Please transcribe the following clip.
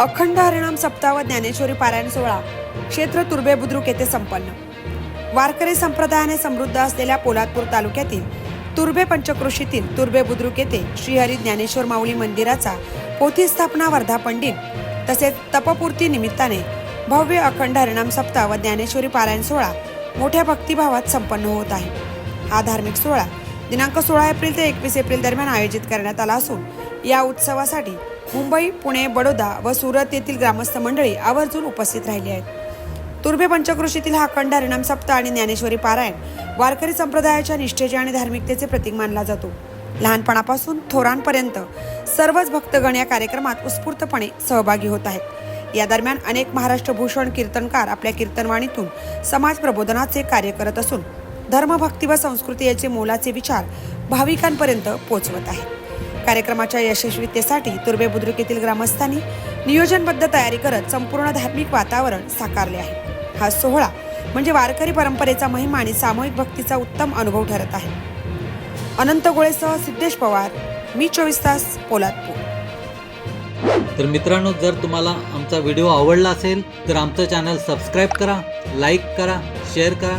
अखंड हरिणाम सप्ताह व ज्ञानेश्वरी पारायण सोहळा क्षेत्र तुर्बे बुद्रुक येथे संपन्न. वारकरी संप्रदायाने समृद्ध असलेल्या पोलादपूर तालुक्यातील तुर्बे पंचक्रोशीतील तुर्बे बुद्रुक येथे श्रीहरी ज्ञानेश्वर माऊली मंदिराचा पोथी स्थापना वर्धापन दिन तसेच तपपूर्ती निमित्ताने भव्य अखंड हरिणाम सप्ताह व ज्ञानेश्वरी पारायण सोहळा मोठ्या भक्तिभावात संपन्न होत आहे. हा धार्मिक सोहळा दिनांक सोळा एप्रिल ते एकवीस एप्रिल दरम्यान आयोजित करण्यात आला असून या उत्सवासाठी मुंबई पुणे बडोदा व सुरत येथील ग्रामस्थ मंडळी आवर्जून उपस्थित राहिली आहेत. तुर्भे पंचकृषीतील हा खंड हरिणाम सप्ताह आणि ज्ञानेश्वरी पारायण वारकरी संप्रदायाच्या निष्ठेचे आणि धार्मिकतेचे प्रतीक मानला जातो. लहानपणापासून थोरांपर्यंत सर्वच भक्तगण या कार्यक्रमात उत्स्फूर्तपणे सहभागी होत आहेत. या दरम्यान अनेक महाराष्ट्र भूषण कीर्तनकार आपल्या कीर्तनवाणीतून समाज प्रबोधनाचे कार्य करत असून धर्मभक्ती व संस्कृती याचे मोलाचे विचार भाविकांपर्यंत पोहोचवत आहे. कार्यक्रमाच्या यशस्वीतेसाठी तुर्बे बुद्रुक येथील ग्रामस्थांनी नियोजनबद्ध तयारी करत संपूर्ण धार्मिक वातावरण साकारले आहे. हा सोहळा म्हणजे वारकरी परंपरेचा महिमा आणि सामूहिक भक्तीचा उत्तम अनुभव ठरत आहे. अनंत गोळेसह सिद्धेश पवार मी चोवीस तास पोलादपूर. तर मित्रांनो जर तुम्हाला आमचा व्हिडिओ आवडला असेल तर आमचं चॅनल सबस्क्राईब करा लाईक करा शेअर करा.